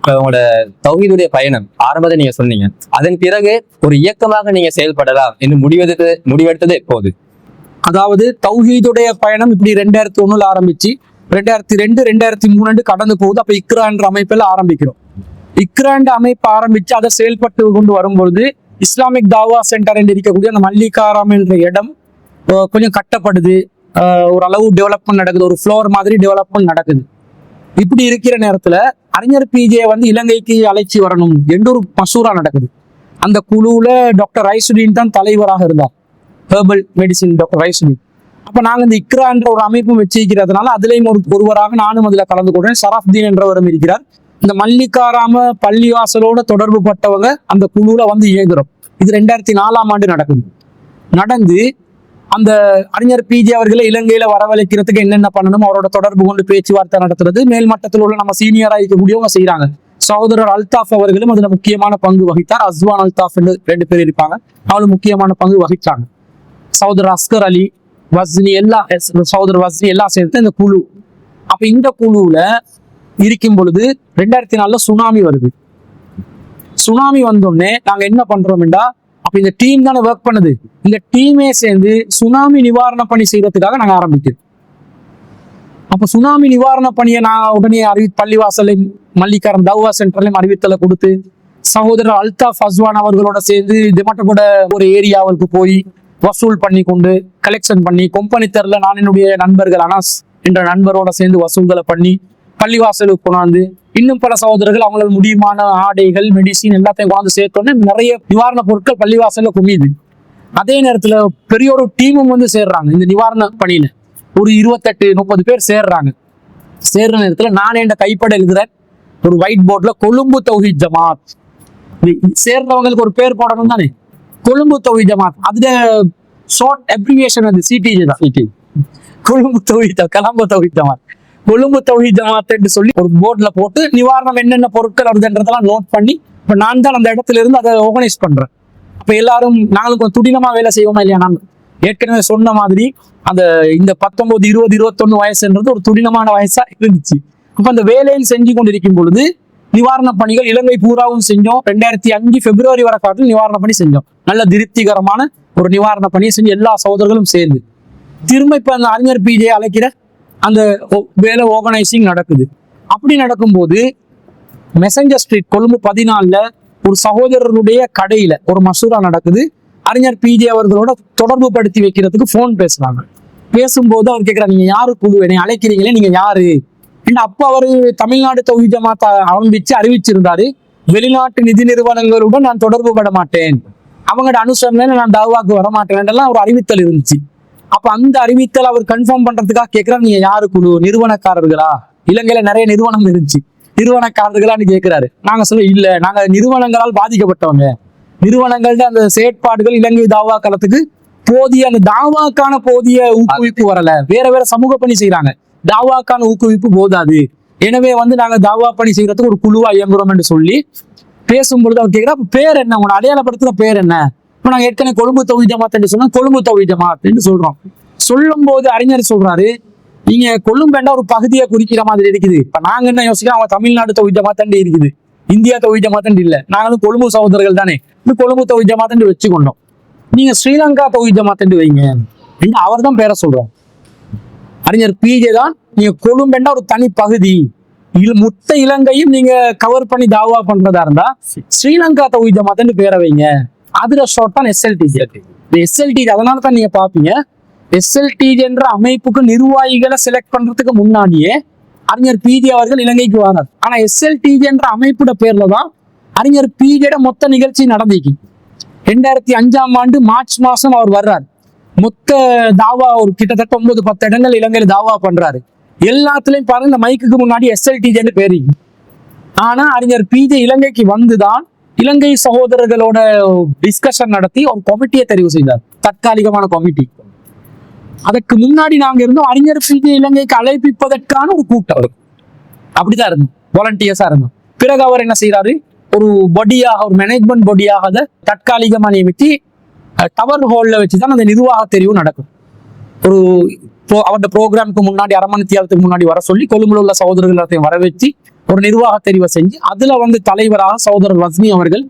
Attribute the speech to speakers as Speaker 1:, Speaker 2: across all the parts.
Speaker 1: இப்ப உங்களோட தௌஹீதுடைய பயணம் ஆரம்பத்தை நீங்க சொன்னீங்க. அதன் பிறகு ஒரு இயக்கமாக நீங்க செயல்படலாம் என்று முடிவெடுத்து முடிவெடுத்தது எப்போது?
Speaker 2: அதாவது தௌஹீதுடைய பயணம் இப்படி ரெண்டாயிரத்தி ஒண்ணுல ஆரம்பிச்சு ரெண்டாயிரத்தி ரெண்டு ரெண்டாயிரத்தி மூணு கடந்து போகுது. அப்ப இக்ரா என்ற அமைப்பில் ஆரம்பிக்கிறோம். இக்ரான் அமைப்பு ஆரம்பிச்சு அதை செயல்பட்டு கொண்டு வரும்பொழுது இஸ்லாமிக் தாவா சென்டர் என்று இருக்கக்கூடிய அந்த மல்லிகாராம் என்ற இடம் கொஞ்சம் கட்டப்படுது. ஓரளவு ஒரு அளவு டெவலப்மெண்ட் நடக்குது. ஒரு ஃப்ளோர் மாதிரி டெவலப்மெண்ட் நடக்குது. இப்படி இருக்கிற நேரத்துல அறிஞர் பிஜே வந்து இலங்கைக்கு அழைச்சி வரணும் என்று ஒரு மசூரா நடக்குது. அந்த குழுவுல டாக்டர் ரைசுடின் தான் தலைவராக இருந்தார். ஹெர்பல் மெடிசின் டாக்டர் ரைசுடின் அப்ப நாங்க இந்த இக்ரா என்ற ஒரு அமைப்பும் வச்சிருக்கிறதுனால அதுலயும் ஒரு ஒருவராக நானும் அதுல கலந்து கொண்டேன் சராஃப்தீன் என்றவரும் இருக்கிறார். இந்த மல்லிகாராம பள்ளிவாசலோட தொடர்பு பட்டவங்க அந்த குழுல வந்து இயங்குறோம். இது ரெண்டாயிரத்தி நாலாம் ஆண்டு நடக்குது. நடந்து அந்த அறிஞர் பிஜே அவர்களை இலங்கையில வரவழைக்கிறதுக்கு என்னென்ன பண்ணணும் அவரோட தொடர்பு கொண்டு பேச்சுவார்த்தை நடத்துறது. மேல்மட்டத்தில் உள்ள நம்ம சீனியராக இருக்கக்கூடியவங்க செய்யறாங்க சகோதரர் அல்தாஃப் அவர்களும் அதுல முக்கியமான பங்கு வகித்தார். அஸ்வான் அல்தாஃப் என்று ரெண்டு பேர் இருப்பாங்க. அவங்களும் முக்கியமான பங்கு வகிச்சாங்க. சகோதரர் அஸ்கர் அலி வஸ்னி எல்லாம் எஸ்- சகோதரர் வஸ்னி எல்லாம் சேர்த்து இந்த குழு. அப்ப இந்த குழுவுல இருக்கும் பொழுது ரெண்டாயிரத்தி நாலுல சுனாமி வருது. சுனாமி வந்தோடனே நாங்க என்ன பண்றோம்டா அப்ப இந்த டீம் தானே ஒர்க் பண்ணுது. இந்த டீமே சேர்ந்து சுனாமி நிவாரண பணி செய்யறதுக்காக நாங்க ஆரம்பிக்கிறோம். அப்ப சுனாமி நிவாரண பணியை நான் உடனே அறிவி பள்ளிவாசலையும் மல்லிகாரம் தௌவா சென்டர்லையும் அறிவித்தலை கொடுத்து சகோதரர் அல்தாஃப் அஸ்வான் அவர்களோட சேர்ந்து இது மட்டும் கூட ஒரு ஏரியாவுக்கு போய் வசூல் பண்ணி கொண்டு கலெக்ஷன் பண்ணி கொம்பனி தெருல நான் என்னுடைய நண்பர்கள் அனாஸ் என்ற நண்பரோட சேர்ந்து வசூல்களை பண்ணி பள்ளிவாசலுக்கு கொண்டாந்து இன்னும் பல சகோதரர்கள் அவங்களால முடியுமான ஆடைகள் மெடிசின் எல்லாத்தையும் கொண்டாந்து சேர்த்தோன்னே நிறைய நிவாரண பொருட்கள் பள்ளிவாசல்ல குமியுது. அதே நேரத்துல பெரிய ஒரு டீமும் வந்து சேர்றாங்க. இந்த நிவாரண பணியில ஒரு இருபத்தெட்டு முப்பது பேர் சேர்றாங்க. சேர்ற நேரத்துல நானே என் கைப்பட எழுதுறேன். ஒரு ஒயிட் போர்ட்ல கொழும்பு தௌஹீத் ஜமாத். சேர்றவங்களுக்கு ஒரு பேர் போடணும் தானே? கொழும்பு தௌஹீத் ஜமாத். அதுல ஷார்ட் அப்ரிவியேஷன் அது சிடிஜி தான்.
Speaker 1: சிடி
Speaker 2: கொழும்பு தௌஹீத் கலம்பு தௌஹீத் ஜமாத். கொழும்பு தொகி ஜமாத்ன்னு சொல்லி ஒரு போர்டில் போட்டு நிவாரணம் என்னென்ன பொருட்கள் வருதுன்றதெல்லாம் நோட் பண்ணி இப்போ நான் தான் அந்த இடத்துல இருந்து அதை ஆர்கனைஸ் பண்ணுறேன் இப்போ எல்லாரும் நாங்களும் கொஞ்சம் துடினமாக வேலை செய்வோமா இல்லையா நாங்கள் ஏற்கனவே சொன்ன மாதிரி அந்த இந்த பத்தொன்பது இருபது இருபத்தொன்னு வயசுன்றது ஒரு துடினமான வயசா இருந்துச்சு. இப்போ அந்த வேலையில் செஞ்சு கொண்டிருக்கும் பொழுது நிவாரண பணிகள் இலங்கை பூராவும் செஞ்சோம். ரெண்டாயிரத்தி அஞ்சு பிப்ரவரி வரை காட்டில் நிவாரண பணி செஞ்சோம். நல்ல திருப்திகரமான ஒரு நிவாரண பணியை செஞ்சு எல்லா சகோதரர்களும் சேர்ந்து. திரும்ப இப்போ அந்த அறிஞர் பிஜே அழைக்கிற அந்த ஒ- வேலை ஆர்கனைசிங் நடக்குது. அப்படி நடக்கும்போது மெசஞ்சர் ஸ்ட்ரீட் கொழும்பு பதினாலில் ஒரு சகோதரருடைய கடையில் ஒரு மசூரா நடக்குது. அறிஞர் பிஜே அவர்களோட தொடர்பு படுத்தி வைக்கிறதுக்கு ஃபோன் பேசுகிறாங்க பேசும்போது அவர் கேட்குறாரு நீங்கள் யாரு குழு? என்னை அழைக்கிறீங்களே நீங்கள் யாரு? ஏன்னா அப்போ அவர் தமிழ்நாடு தொகுதி ஜமாத்த ஆரம்பித்து அறிவிச்சிருந்தாரு. வெளிநாட்டு நிதி நிறுவனங்களுடன் நான் தொடர்பு பட மாட்டேன். அவங்களோட அனுசரணையில நான் தாவாக்கு வர மாட்டேன் ஒரு அறிவித்தல் இருந்துச்சு. அப்ப அந்த அறிவித்தல் அவர் கன்ஃபார்ம் பண்றதுக்காக கேட்கிறார் நீங்க யாரு குழு? நிறுவனக்காரர்களா? இலங்கையில நிறைய நிறுவனம் இருந்துச்சு. நிறுவனக்காரர்களான்னு கேட்கிறாரு நாங்க சொல்ல இல்ல. நாங்க நிறுவனங்களால் பாதிக்கப்பட்டவங்க. நிறுவனங்கள்ட அந்த செயற்பாடுகள் இலங்கை தாவா களத்துக்கு போதிய அந்த தாவாக்கான போதிய ஊக்குவிப்பு வரல. வேற வேற சமூக பணி செய்யறாங்க தாவாக்கான ஊக்குவிப்பு போதாது. எனவே வந்து நாங்க தாவா பணி செய்யறதுக்கு ஒரு குழுவா இயங்குறோம் என்று சொல்லி பேசும்பொழுது அவர் கேட்கிறா பேர் என்ன? உங்களோட அடையாளப்படுத்துற பேர் என்ன? இப்ப நாங்க ஏற்கனவே கொழும்பு தொகுதி ஜமாத் என்று சொன்னா கொழும்பு தொகுதி ஜமாத் என்று சொல்றோம். சொல்லும் போது அறிஞர் சொல்றாரு நீங்க கொழும்பேண்டா ஒரு பகுதியை குறிக்கிற மாதிரி இருக்குது. இப்ப நாங்க என்ன யோசிக்கிறோம்? அவங்க தமிழ்நாடு தொகுதி ஜமாத்தண்டு இருக்குது. இந்தியா தொகுதி ஜமாத்தண்டு இல்ல. நாங்களும் கொழும்பு சகோதரர்கள் தானே. இந்த கொழும்பு தொகுதி ஜமாத்தண்டு வச்சுக்கொண்டோம். நீங்க ஸ்ரீலங்கா தொகுதி ஜமாத்தண்டு வைங்க. அவர் தான் பேரை சொல்றோம் அறிஞர் பிஜே தான் நீங்க கொழும்பேண்டா ஒரு தனி பகுதி. இல் மொத்த இலங்கையும் நீங்க கவர் பண்ணி தாவா பண்றதா இருந்தா ஸ்ரீலங்கா தொகுதி ஜமாத்தண்டு பேரை வைங்க. அதுல ஷார்ட் தான் எஸ்எல்டிஜி இந்த எஸ்எல்டிஜி அதனால தான் நீங்க பாப்பீங்க எஸ்எல்டிஜி என்ற அமைப்புக்கு நிர்வாகிகளை செலக்ட் பண்றதுக்கு முன்னாடியே அறிஞர் பிஜி அவர்கள் இலங்கைக்கு வரார். ஆனா எஸ்எல்டிஜி என்ற அமைப்போட பேர்ல தான் அறிஞர் பிஜியோட மொத்த நிகழ்ச்சி நடந்திருக்கு. ரெண்டாயிரத்தி அஞ்சாம் ஆண்டு மார்ச் மாசம் அவர் வர்றார். மொத்த தாவா ஒரு கிட்டத்தட்ட ஒன்பது பத்து இடங்கள் இலங்கையில தாவா பண்றாரு. எல்லாத்துலயும் பாருங்க இந்த மைக்குக்கு முன்னாடி எஸ்எல்டிஜின்னு பேரு ஆனா அறிஞர் பிஜே இலங்கைக்கு வந்துதான் இலங்கை சகோதரர்களோட டிஸ்கஷன் நடத்தி ஒரு கமிட்டியை தெரிவு செய்தார். தற்காலிகமான கமிட்டி அதற்கு முன்னாடி நாங்க இருந்தோம். அறிஞர் பிஜே இலங்கைக்கு அழைப்பிப்பதற்கான ஒரு கூட்டம். அப்படிதான் இருந்தோம். வாலண்டியர்ஸா இருந்தோம். பிறகு அவர் என்ன செய்யறாரு ஒரு பொடியாக ஒரு மேனேஜ்மெண்ட் பொடியாக அதை தற்காலிகமா நியமித்து டவர் ஹோல்ல வச்சுதான் அந்த நிர்வாக தெரிவு நடக்கும். ஒரு அவரோட அவருடைய ப்ரோக்ராமுக்கு முன்னாடி அரை மணி தியாலத்துக்கு முன்னாடி வர சொல்லி கொழும்புல உள்ள சகோதரர்கள் எல்லாத்தையும் வர வச்சு ஒரு நிர்வாக தெரிவை செஞ்சு அதுல வந்து தலைவராக சகோதரர் ரஸ்மி அவர்கள்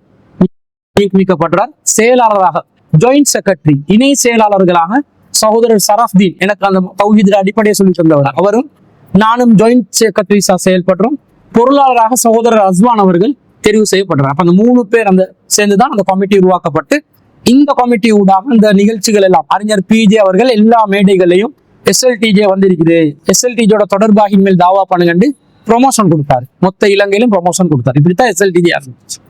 Speaker 2: நியமிக்கப்படுறார் செயலாளராக ஜாயிண்ட் செக்ரட்டரி இணை செயலாளர்களாக சகோதரர் சரஃப்தீன் எனக்கு அந்த தௌஹீதுல அடிப்படையை சொல்லி தந்தவர். அவரும் நானும் ஜாயிண்ட் செக்ரட்டரிஸா செயல்படுறோம் பொருளாளராக சகோதரர் அஸ்வான் அவர்கள் தெரிவு செய்யப்படுறார் அப்ப அந்த மூணு பேர் அந்த சேர்ந்துதான் அந்த கமிட்டி உருவாக்கப்பட்டு இந்த கமிட்டி ஊடாக இந்த நிகழ்ச்சிகள் எல்லாம் அறிஞர் பிஜே அவர்கள் எல்லா மேடைகளையும் எஸ்எல்டிஜே வந்திருக்குது. எஸ்எல்டிஜியோட தொடர்பாக இனிமேல் தாவா பண்ணுகண்டு ப்ரொமோஷன் கொடுத்தாரு. மொத்த இலங்கையிலும் ப்ரொமோஷன் கொடுத்தாரு. இப்படித்தான் எஸ்எல்டிஜே ஆரம்பிச்சு